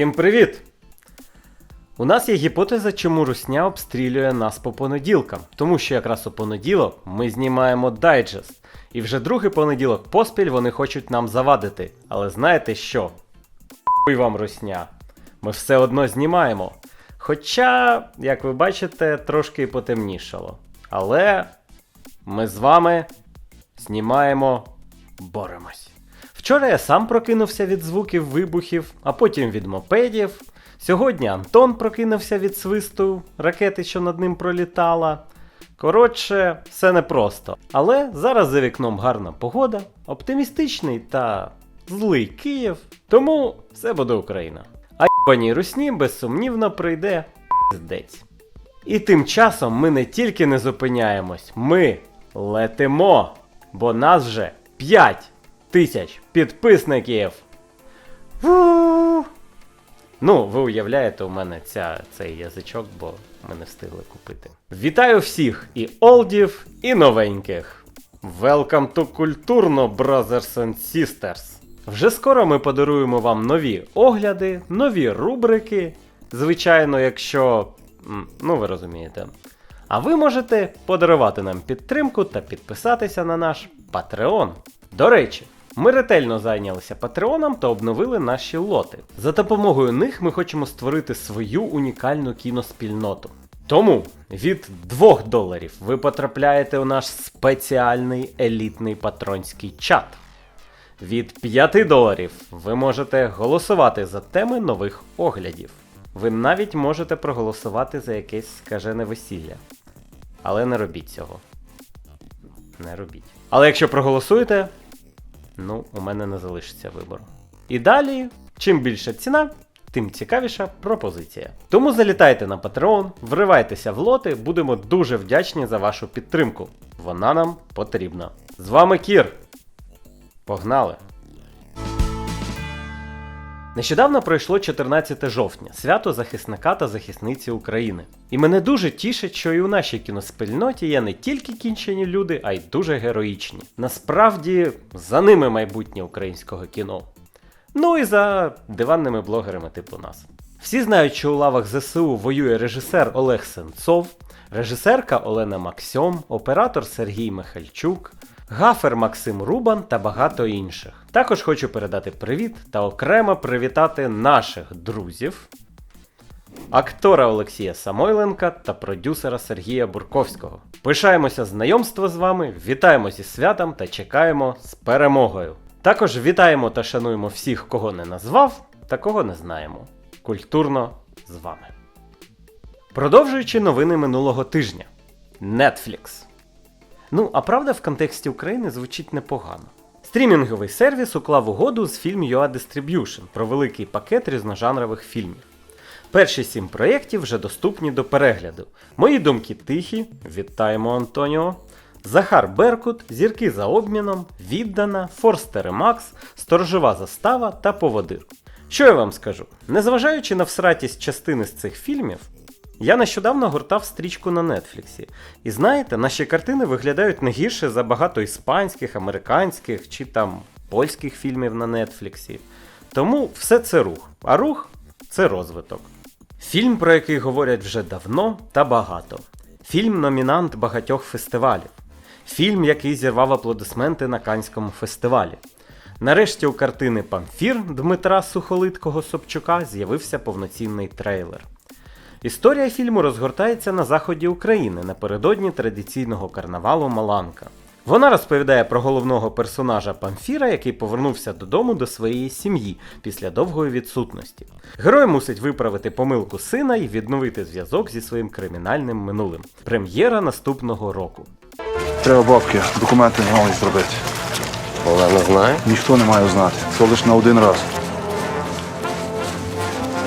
Всім привіт! У нас є гіпотеза, чому русня обстрілює нас по понеділкам, тому що якраз у понеділок ми знімаємо дайджест. І вже другий понеділок поспіль вони хочуть нам завадити. Але знаєте що? Хуй вам русня. Ми все одно знімаємо. Хоча, як ви бачите, трошки потемнішало. Але ми з вами знімаємо, боремось. Вчора я сам прокинувся від звуків вибухів, а потім від мопедів. Сьогодні Антон прокинувся від свисту ракети, що над ним пролітала. Коротше, все непросто. Але зараз за вікном гарна погода, оптимістичний та злий Київ. Тому все буде Україна. А пані Русні безсумнівно прийде піздець. І тим часом ми не тільки не зупиняємось, ми летимо, бо нас вже 5 тисяч підписників. Ну, ви уявляєте, у мене ця, цей язичок, бо ми не встигли купити. Вітаю всіх і олдів, і новеньких. Welcome to Культурно, Brothers and Sisters. Вже скоро ми подаруємо вам нові огляди, нові рубрики. Звичайно, якщо. Ну, ви розумієте. А ви можете подарувати нам підтримку та підписатися на наш Patreon. До речі, ми ретельно зайнялися Патреоном та обновили наші лоти. За допомогою них ми хочемо створити свою унікальну кіноспільноту. Тому від 2 доларів ви потрапляєте у наш спеціальний елітний патронський чат. Від 5 доларів ви можете голосувати за теми нових оглядів. Ви навіть можете проголосувати за якесь скажене весілля. Але не робіть цього. Не робіть. Але якщо проголосуєте, ну, у мене не залишиться вибору. І далі, чим більша ціна, тим цікавіша пропозиція. Тому залітайте на Patreon, вривайтеся в лоти, будемо дуже вдячні за вашу підтримку. Вона нам потрібна. З вами Кір. Погнали! Нещодавно пройшло 14 жовтня, свято захисника та захисниці України. І мене дуже тішить, що і у нашій кіноспільноті є не тільки кінчені люди, а й дуже героїчні. Насправді, за ними майбутнє українського кіно. Ну і за диванними блогерами типу нас. Всі знають, що у лавах ЗСУ воює режисер Олег Сенцов, режисерка Олена Максьом, оператор Сергій Михальчук, гафер Максим Рубан та багато інших. Також хочу передати привіт та окремо привітати наших друзів, актора Олексія Самойленка та продюсера Сергія Бурковського. Пишаємося знайомство з вами, вітаємо зі святом та чекаємо з перемогою. Також вітаємо та шануємо всіх, кого не назвав та кого не знаємо. Культурно з вами. Продовжуючи новини минулого тижня. Netflix. Ну, а правда в контексті України звучить непогано. Стрімінговий сервіс уклав угоду з Film.ua Distribution про великий пакет різножанрових фільмів. Перші сім проєктів вже доступні до перегляду. Мої думки тихі, вітаємо Антоніо. Захар Беркут, Зірки за обміном, Віддана, Форстери Макс, Сторожова застава та Поводир. Що я вам скажу? Незважаючи на всратість частини з цих фільмів, я нещодавно гортав стрічку на Нетфліксі. І знаєте, наші картини виглядають не гірше за багато іспанських, американських чи там польських фільмів на Нетфліксі. Тому все це рух, а рух це розвиток. Фільм, про який говорять вже давно та багато. Фільм номінант багатьох фестивалів. Фільм, який зірвав аплодисменти на Канському фестивалі. Нарешті у картини Памфір Дмитра Сухолиткого Собчука з'явився повноцінний трейлер. Історія фільму розгортається на заході України напередодні традиційного карнавалу Маланка. Вона розповідає про головного персонажа Памфіра, який повернувся додому до своєї сім'ї після довгої відсутності. Герой мусить виправити помилку сина і відновити зв'язок зі своїм кримінальним минулим. Прем'єра наступного року. Треба бабки, документи мали зробити. Олена знає, Ніхто не має знати. Це лише на один раз.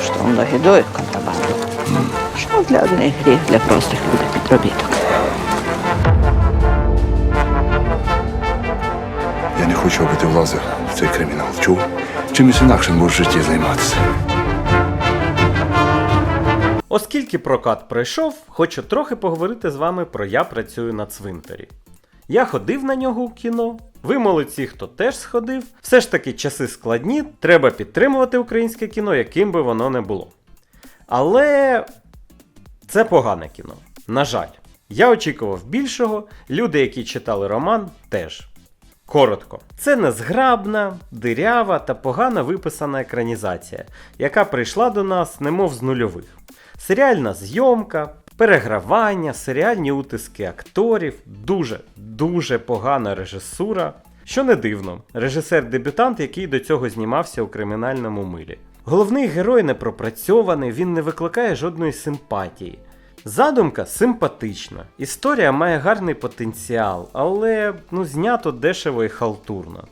что он нагидует контрабанду. Что для одних гріх, для простих людей підробіток. Я не хочу, аби ти влазив в цей кримінал. Чув? Чимось інакшим будеш в житті займатися. Оскільки прокат пройшов, хочу трохи поговорити з вами про Я працюю на цвинтарі. Я ходив на нього у кіно, Ви молодці, хто теж сходив. Все ж таки часи складні, треба підтримувати українське кіно, яким би воно не було. Але це погане кіно. На жаль, я очікував більшого, люди, які читали роман, теж. Коротко, це незграбна, дирява та погано виписана екранізація, яка прийшла до нас немов з нульових. Серіальна зйомка, перегравання, серіальні утиски акторів, дуже, дуже погана режисура. Що не дивно, режисер-дебютант, який до цього знімався у кримінальному милі. Головний герой не пропрацьований, він не викликає жодної симпатії. Задумка симпатична, історія має гарний потенціал, але ну, знято дешево і халтурно.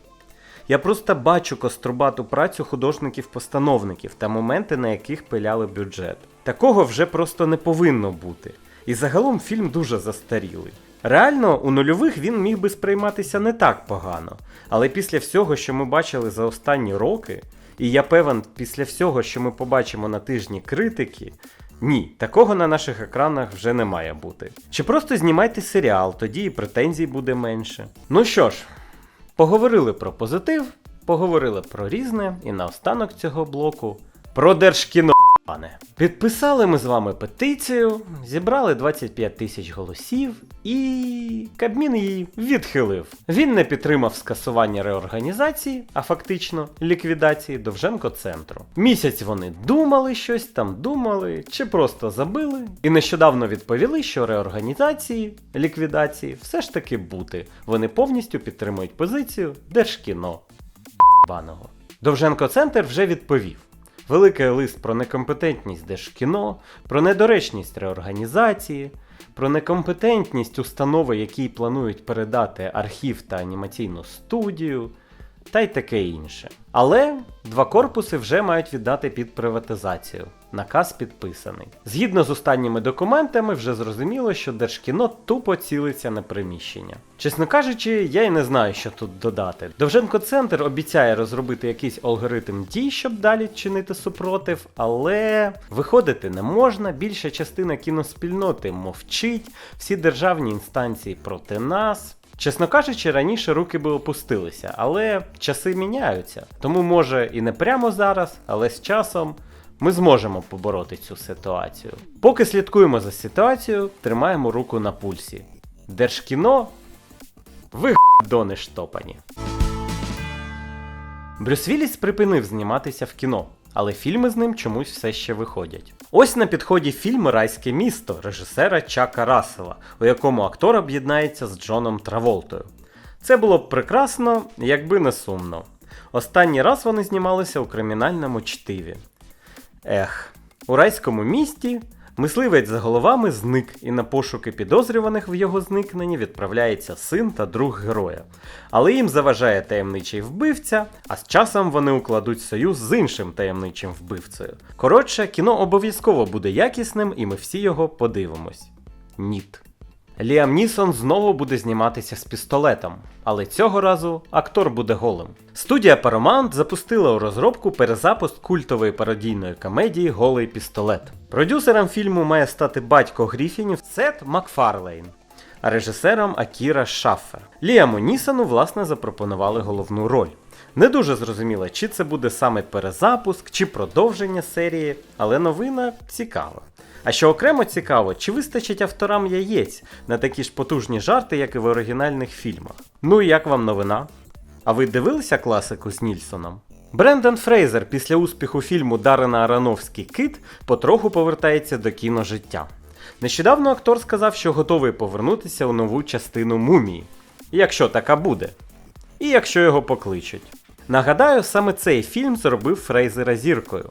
Я просто бачу кострубату працю художників-постановників та моменти, на яких пиляли бюджет. Такого вже просто не повинно бути. І загалом фільм дуже застарілий. Реально, у нульових він міг би сприйматися не так погано, але після всього, що ми бачили за останні роки, і я певен, після всього, що ми побачимо на тижні критики, ні, такого на наших екранах вже не має бути. Чи просто знімайте серіал, тоді і претензій буде менше. Ну що ж, поговорили про позитив, поговорили про різне, і наостанок цього блоку про держкіно. Пане. Підписали ми з вами петицію, зібрали 25 тисяч голосів, і Кабмін її відхилив. Він не підтримав скасування реорганізації, а фактично ліквідації Довженко центру. Місяць вони думали щось там, думали, чи просто забили, і нещодавно відповіли, що реорганізації, ліквідації все ж таки бути. Вони повністю підтримують позицію Держкіно. Баного. Довженко Центр вже відповів. Великий лист про некомпетентність Держкіно, про недоречність реорганізації, про некомпетентність установи, якій планують передати архів та анімаційну студію, та й таке інше. Але два корпуси вже мають віддати під приватизацію. Наказ підписаний. Згідно з останніми документами, вже зрозуміло, що Держкіно тупо цілиться на приміщення. Чесно кажучи, я й не знаю, що тут додати. Довженко Центр обіцяє розробити якийсь алгоритм дій, щоб далі чинити супротив, але виходити не можна. Більша частина кіноспільноти мовчить, всі державні інстанції проти нас. Чесно кажучи, раніше руки би опустилися, але часи міняються. Тому може і не прямо зараз, але з часом ми зможемо побороти цю ситуацію. Поки слідкуємо за ситуацією, тримаємо руку на пульсі. Держкіно ви дони штопані. Брюс Вілліс припинив зніматися в кіно, але фільми з ним чомусь все ще виходять. Ось на підході фільм Райське місто режисера Чака Рассела, у якому актор об'єднається з Джоном Траволтою. Це було б прекрасно, якби не сумно. Останній раз вони знімалися у кримінальному чтиві. Ех, у райському місті мисливець за головами зник, і на пошуки підозрюваних в його зникненні відправляється син та друг героя. Але їм заважає таємничий вбивця, а з часом вони укладуть союз з іншим таємничим вбивцею. Коротше, кіно обов'язково буде якісним, і ми всі його подивимось. Ніт. Ліам Нісон знову буде зніматися з пістолетом, але цього разу актор буде голим. Студія Paramount запустила у розробку перезапуск культової пародійної комедії Голий пістолет. Продюсером фільму має стати батько Гріфінів Сет Макфарлейн, а режисером Акіра Шаффер. Ліаму Нісону, власне, запропонували головну роль. Не дуже зрозуміло, чи це буде саме перезапуск, чи продовження серії, але новина цікава. А що окремо цікаво, чи вистачить авторам яєць на такі ж потужні жарти, як і в оригінальних фільмах. Ну і як вам новина? А ви дивилися класику з Нільсоном? Брендон Фрейзер після успіху фільму Дарена Аронофський Кит потроху повертається до кіножиття. Нещодавно актор сказав, що готовий повернутися у нову частину мумії, якщо така буде, і якщо його покличуть. Нагадаю, саме цей фільм зробив Фрейзера зіркою.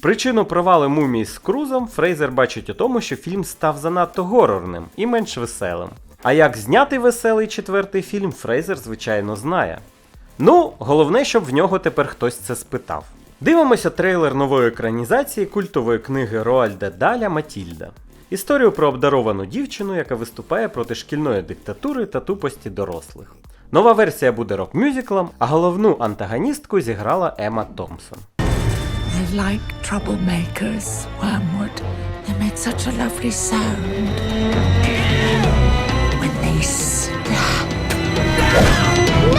Причину провалу мумії з Крузом Фрейзер бачить у тому, що фільм став занадто горорним і менш веселим. А як зняти веселий четвертий фільм, Фрейзер, звичайно, знає. Ну, головне, щоб в нього тепер хтось це спитав. Дивимося трейлер нової екранізації культової книги Роальда Даля Матільда. Історію про обдаровану дівчину, яка виступає проти шкільної диктатури та тупості дорослих. Нова версія буде рок-мюзиклом, а головну антагоністку зіграла Ема Томпсон. They like troublemakers, wormwood. They make such a lovely sound. When they snap.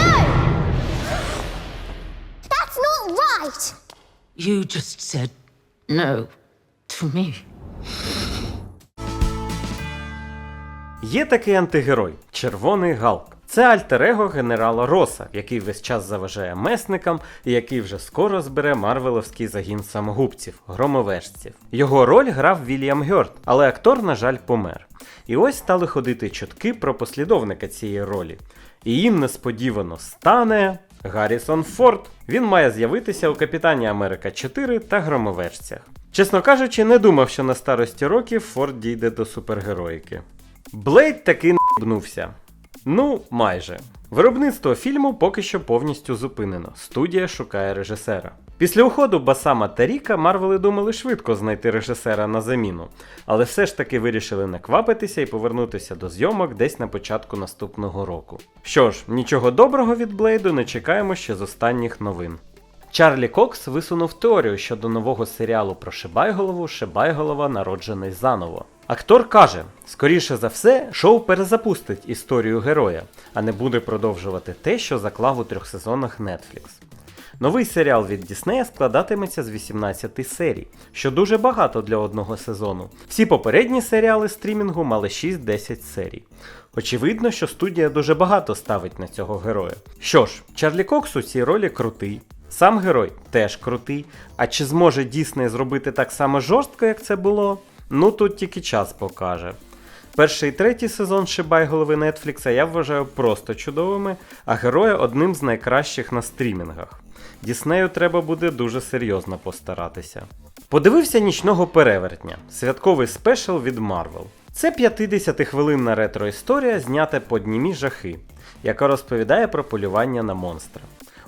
No! That's not right! You just said no to me. Є такий антигерой Червоний Галк. Це альтер-его генерала Роса, який весь час заважає месникам і який вже скоро збере марвеловський загін самогубців, громовежців. Його роль грав Вільям Гьорд, але актор, на жаль, помер. І ось стали ходити чутки про послідовника цієї ролі. І їм несподівано стане Гаррісон Форд. Він має з'явитися у Капітані Америка 4 та Громовежцях. Чесно кажучи, не думав, що на старості років Форд дійде до супергероїки. Блейд таки набнувся. Ну, майже. Виробництво фільму поки що повністю зупинено. Студія шукає режисера. Після уходу Басама та Ріка Марвели думали швидко знайти режисера на заміну, але все ж таки вирішили не квапитися і повернутися до зйомок десь на початку наступного року. Що ж, нічого доброго від Блейду не чекаємо ще з останніх новин. Чарлі Кокс висунув теорію щодо нового серіалу про Шибайголову Шибайголова народжений заново. Актор каже: скоріше за все, шоу перезапустить історію героя, а не буде продовжувати те, що заклав у трьох сезонах Netflix. Новий серіал від Діснея складатиметься з 18 серій, що дуже багато для одного сезону. Всі попередні серіали стрімінгу мали 6-10 серій. Очевидно, що студія дуже багато ставить на цього героя. Що ж, Чарлі Кокс у цій ролі крутий. Сам герой теж крутий. А чи зможе Дісней зробити так само жорстко, як це було? Ну тут тільки час покаже. Перший і третій сезон Шибайголови Нетфлікса я вважаю просто чудовими, а героя одним з найкращих на стрімінгах. Діснею треба буде дуже серйозно постаратися. Подивився нічного перевертня, святковий спешл від Marvel. Це 50-хвилинна ретро-історія, знята по німі жахи, яка розповідає про полювання на монстра.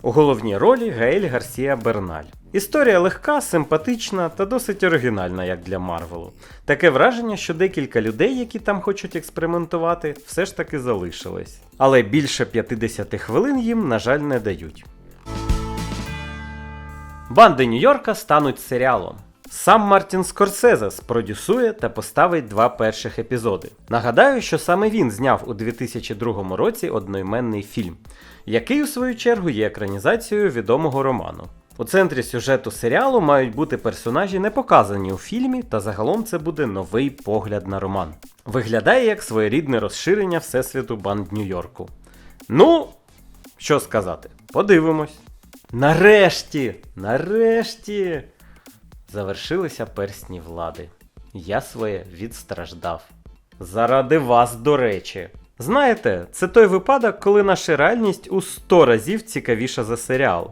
У головній ролі Гаель Гарсія Берналь. Історія легка, симпатична та досить оригінальна, як для Марвелу. Таке враження, що декілька людей, які там хочуть експериментувати, все ж таки залишились. Але більше 50 хвилин їм, на жаль, не дають. Банди Нью-Йорка стануть серіалом. Сам Мартін Скорсезе спродюсує та поставить два перших епізоди. Нагадаю, що саме він зняв у 2002 році одноіменний фільм, який у свою чергу є екранізацією відомого роману. У центрі сюжету серіалу мають бути персонажі, не показані у фільмі, та загалом це буде новий погляд на роман. Виглядає як своєрідне розширення Всесвіту банд Нью-Йорку. Ну, що сказати, подивимось. Нарешті! Нарешті! Завершилися персні влади. Я своє відстраждав. Заради вас, до речі. Знаєте, це той випадок, коли наша реальність у 100 разів цікавіша за серіал,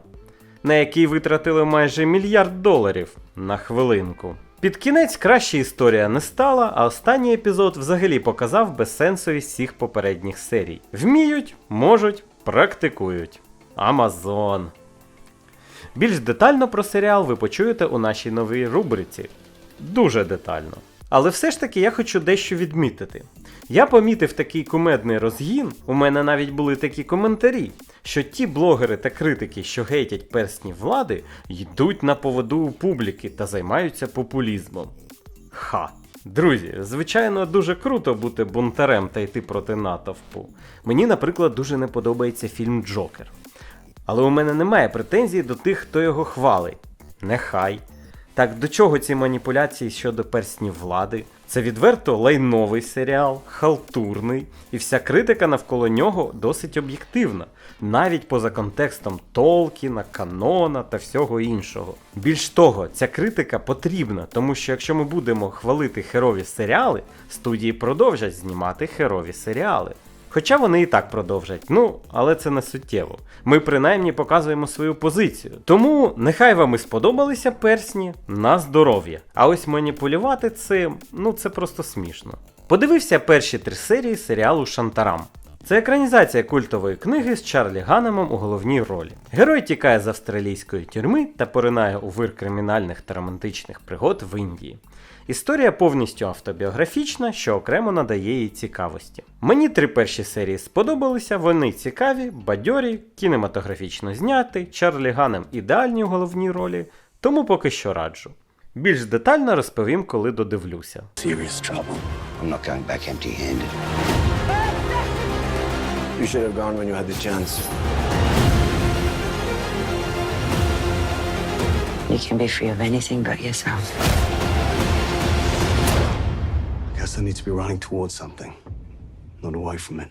на який витратили майже мільярд доларів на хвилинку. Під кінець краще історія не стала, а останній епізод взагалі показав безсенсовість всіх попередніх серій. Вміють, можуть, практикують. Амазон. Більш детально про серіал ви почуєте у нашій новій рубриці. Дуже детально. Але все ж таки я хочу дещо відмітити. Я помітив такий кумедний розгін, у мене навіть були такі коментарі, що ті блогери та критики, що гейтять персні влади, йдуть на поводу у публіки та займаються популізмом. Ха. Друзі, звичайно, дуже круто бути бунтарем та йти проти натовпу. Мені, наприклад, дуже не подобається фільм Джокер. Але у мене немає претензій до тих, хто його хвалить. Нехай. Так до чого ці маніпуляції щодо перснів влади? Це відверто лайновий серіал, халтурний, і вся критика навколо нього досить об'єктивна, навіть поза контекстом Толкіна, Канона та всього іншого. Більш того, ця критика потрібна, тому що якщо ми будемо хвалити херові серіали, студії продовжать знімати херові серіали. Хоча вони і так продовжать, ну, але це не суттєво. Ми принаймні показуємо свою позицію. Тому нехай вам і сподобалися персні на здоров'я. А ось маніпулювати цим, ну це просто смішно. Подивився перші три серії серіалу Шантарам. Це екранізація культової книги з Чарлі Ганемом у головній ролі. Герой тікає з австралійської тюрми та поринає у вир кримінальних та романтичних пригод в Індії. Історія повністю автобіографічна, що окремо надає їй цікавості. Мені три перші серії сподобалися, вони цікаві, бадьорі, кінематографічно зняті, Чарлі Ганем ідеальні у головній ролі, тому поки що раджу. Більш детально розповім, коли додивлюся. serious trouble. I'm not going back empty handed. You should have gone when you had the chance. You can be free of anything but yourself. I guess I need to be running towards something, not away from it.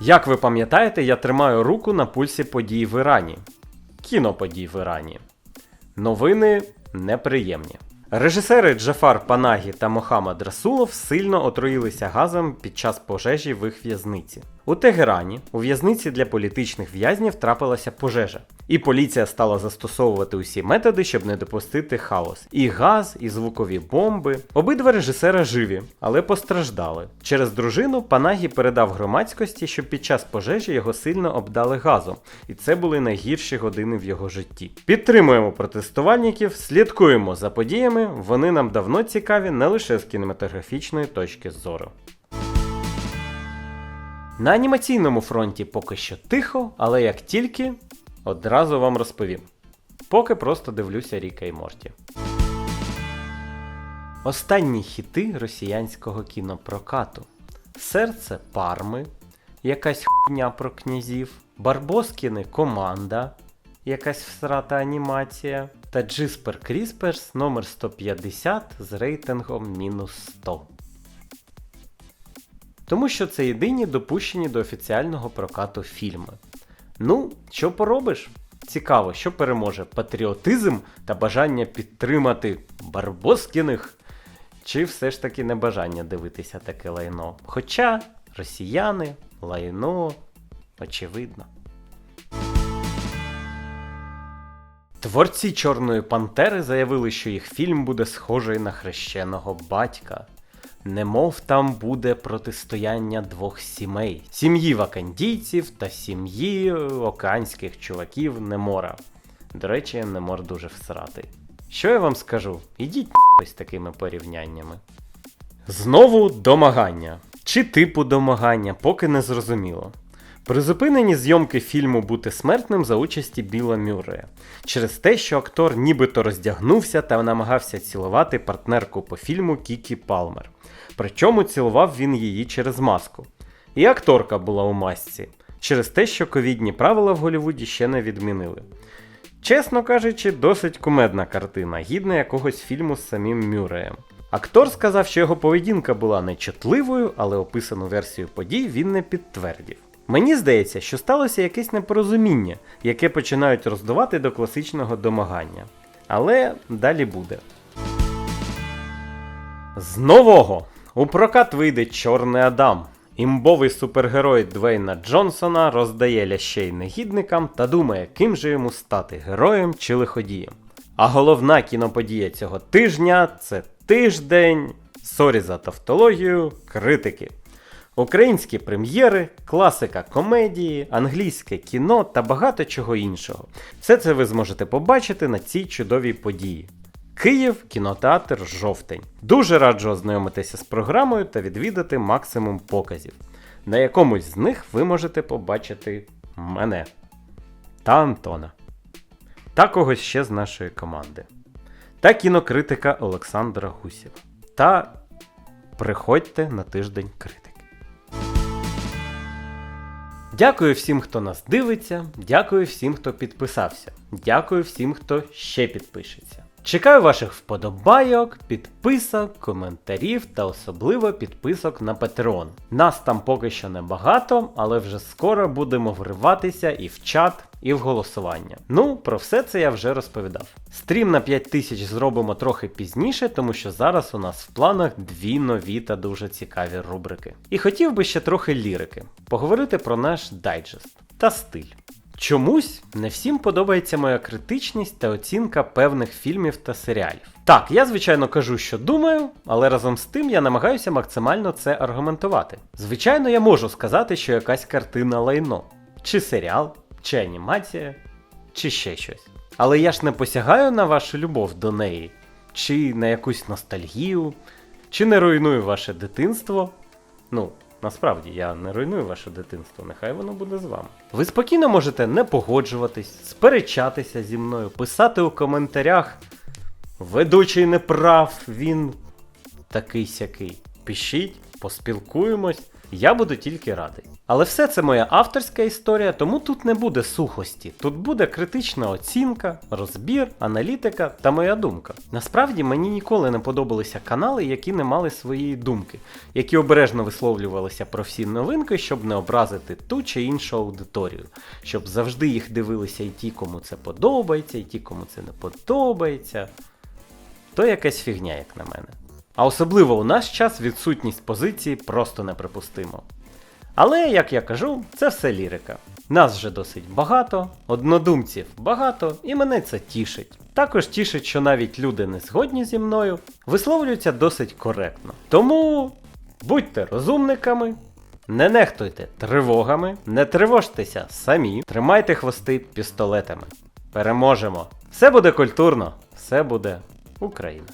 Як ви пам'ятаєте, я тримаю руку на пульсі подій в Ірані. Кіноподій в Ірані. Новини неприємні. Режисери Джафар Панагі та Мохаммад Расулов сильно отруїлися газом під час пожежі в їх в'язниці. У Тегерані у в'язниці для політичних в'язнів трапилася пожежа, і поліція стала застосовувати усі методи, щоб не допустити хаос. І газ, і звукові бомби. Обидва режисера живі, але постраждали. Через дружину Панагі передав громадськості, що під час пожежі його сильно обдали газом, і це були найгірші години в його житті. Підтримуємо протестувальників, слідкуємо за подіями. Вони нам давно цікаві не лише з кінематографічної точки зору. На анімаційному фронті поки що тихо, але як тільки одразу вам розповім. Поки просто дивлюся Ріка і Морті. Останні хіти росіянського кінопрокату: Серце Парми, якась хуйня про князів, Барбоскіни Команда, якась всрата анімація, та Джиспер Крісперс номер 150 з рейтингом мінус 100. Тому що це єдині допущені до офіціального прокату фільми. Ну, що поробиш? Цікаво, що переможе патріотизм та бажання підтримати Барбоскіних, чи все ж таки небажання дивитися таке лайно. Хоча росіяни, лайно, очевидно. Творці Чорної Пантери заявили, що їх фільм буде схожий на хрещеного батька. Немов там буде протистояння двох сімей: сім'ї вакандійців та сім'ї океанських чуваків Немора. До речі, Немор дуже всратий. Що я вам скажу? Ідіть з такими порівняннями. Знову домагання. Чи типу домагання, поки не зрозуміло. Призупинені зйомки фільму Бути смертним за участі Біла Мюррея через те, що актор нібито роздягнувся та намагався цілувати партнерку по фільму Кікі Палмер. Причому цілував він її через маску. І акторка була у масці через те, що ковідні правила в Голлівуді ще не відмінили. Чесно кажучи, досить кумедна картина, гідна якогось фільму з самим Мюреєм. Актор сказав, що його поведінка була нечутливою, але описану версію подій він не підтвердив. Мені здається, що сталося якесь непорозуміння, яке починають роздувати до класичного домагання. Але далі буде. З нового у прокат вийде Чорний Адам. Імбовий супергерой Двейна Джонсона роздає лящей негідникам та думає, ким же йому стати героєм чи лиходієм. А головна кіноподія цього тижня це тиждень. Сорі за тавтологію, критики. Українські прем'єри, класика комедії, англійське кіно та багато чого іншого. Все це ви зможете побачити на цій чудовій події. Київ, кінотеатр Жовтень. Дуже раджу ознайомитися з програмою та відвідати максимум показів. На якомусь з них ви можете побачити мене та Антона. Та когось ще з нашої команди. Та кінокритика Олександра Гусєва. Та приходьте на тиждень критики. Дякую всім, хто нас дивиться. Дякую всім, хто підписався. Дякую всім, хто ще підпишеться. Чекаю ваших вподобайок, підписок, коментарів та особливо підписок на Patreon. Нас там поки що небагато, але вже скоро будемо вриватися і в чат, і в голосування. Ну, про все це я вже розповідав. Стрім на 5000 зробимо трохи пізніше, тому що зараз у нас в планах дві нові та дуже цікаві рубрики. І хотів би ще трохи лірики, поговорити про наш дайджест та стиль. Чомусь не всім подобається моя критичність та оцінка певних фільмів та серіалів. Так, я звичайно кажу, що думаю, але разом з тим я намагаюся максимально це аргументувати. Звичайно, я можу сказати, що якась картина лайно, чи серіал, чи анімація, чи ще щось. Але я ж не посягаю на вашу любов до неї, чи на якусь ностальгію, чи не руйную ваше дитинство. Ну, насправді я не руйную ваше дитинство, нехай воно буде з вами. Ви спокійно можете не погоджуватись, сперечатися зі мною, писати у коментарях. Ведучий не прав, він такий сякий. Пишіть, поспілкуємось. я буду тільки радий. Але все це моя авторська історія, тому тут не буде сухості. Тут буде критична оцінка, розбір, аналітика та моя думка. Насправді мені ніколи не подобалися канали, які не мали своєї думки, які обережно висловлювалися про всі новинки, щоб не образити ту чи іншу аудиторію, щоб завжди їх дивилися і ті, кому це подобається, і ті, кому це не подобається. То якась фігня, як на мене. А особливо у наш час відсутність позиції просто неприпустимо. Але, як я кажу, це все лірика. Нас вже досить багато, однодумців багато, і мене це тішить. Також тішить, що навіть люди не згодні зі мною висловлюються досить коректно. Тому будьте розумниками, не нехтуйте тривогами, не тривожтеся самі, тримайте хвости пістолетами. Переможемо! Все буде культурно, все буде Україна.